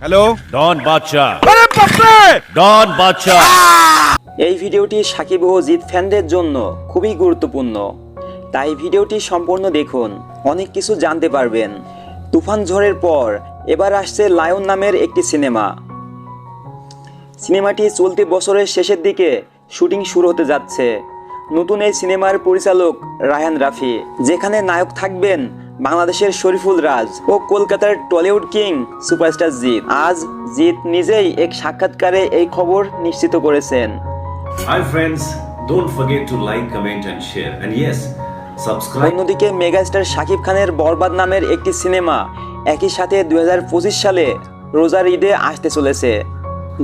Hello? ডন বাদশা আরে বাপরে! ডন বাদশা এই ভিডিওটি সাকিব ও জিৎ ফ্যানদের জন্য খুবই গুরুত্বপূর্ণ। তাই ভিডিওটি সম্পূর্ণ দেখুন অনেক কিছু জানতে পারবেন। তুফান ঝড়ের পর এবার আসছে লায়ন নামের একটি সিনেমা। সিনেমাটি চলতি বছরের শেষের দিকে শুটিং শুরু হতে যাচ্ছে। নতুন এই সিনেমার পরিচালক রায়হান রাফি যেখানে নায়ক থাকবেন বাংলাদেশের শরীফুল রাজ ও কলকাতার টলিউড কিং সুপারস্টার জিৎ। আজ জিৎ নিজেই এক সাক্ষাৎকারে এই খবর নিশ্চিত করেছেন। To like, comment and share. And yes, subscribe. অন্যদিকে মেগাস্টার শাকিব খানের বরবাদ নামের একটি সিনেমা একই সাথে দুই হাজার পঁচিশ সালে রোজার ঈদে আসতে চলেছে।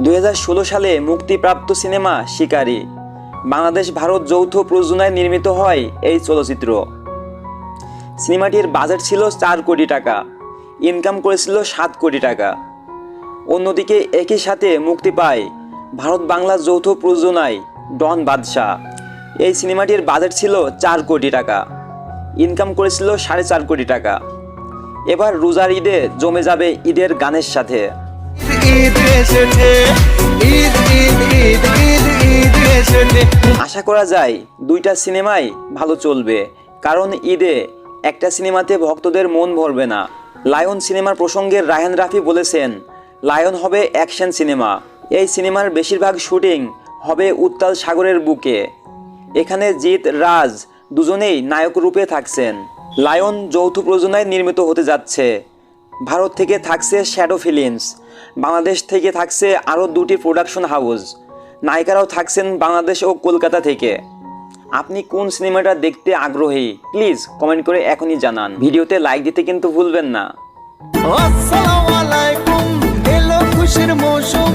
দুই হাজার ষোলো সালে মুক্তিপ্রাপ্ত সিনেমা শিকারী। বাংলাদেশ ভারত যৌথ প্রযোজনায় নির্মিত হয় এই চলচ্চিত্র। সিনেমাটির বাজেট ছিল চার কোটি টাকা ইনকাম করেছিল সাত কোটি টাকা। অন্যদিকে একই সাথে মুক্তি পায় ভারত বাংলা যৌথ প্রযোজনায় ডন বাদশাহ। এই সিনেমাটির বাজেট ছিল চার কোটি টাকা ইনকাম করেছিল সাড়ে চার কোটি টাকা। এবার রোজার ঈদে জমে যাবে ঈদের গানের সাথে। আশা করা যায় দুইটা সিনেমাই ভালো চলবে কারণ ঈদে একটা সিনেমাতে ভক্তদের মন ভরবে না। লায়ন সিনেমার প্রসঙ্গে রায়হান রাফি বলেছেন, লায়ন হবে অ্যাকশন সিনেমা। এই সিনেমার বেশিরভাগ শুটিং হবে উত্তাল সাগরের বুকে। এখানে জিৎ, রাজ দুজনেই নায়ক রূপে থাকছেন। লায়ন যৌথ প্রযোজনায় নির্মিত হতে যাচ্ছে। ভারত থেকে থাকছে শ্যাডো ফিলিমস বাংলাদেশ থেকে থাকছে আরও দুটি প্রোডাকশন হাউস নায়িকারাও থাকছেন বাংলাদেশ ও কলকাতা থেকে। আপনি কোন সিনেমাটা দেখতে আগ্রহী? প্লিজ কমেন্ট করে এখনই জানান। ভিডিওতে লাইক দিতে কিন্তু ভুলবেন না। আসসালামু আলাইকুম, এলো খুশির মৌসুম।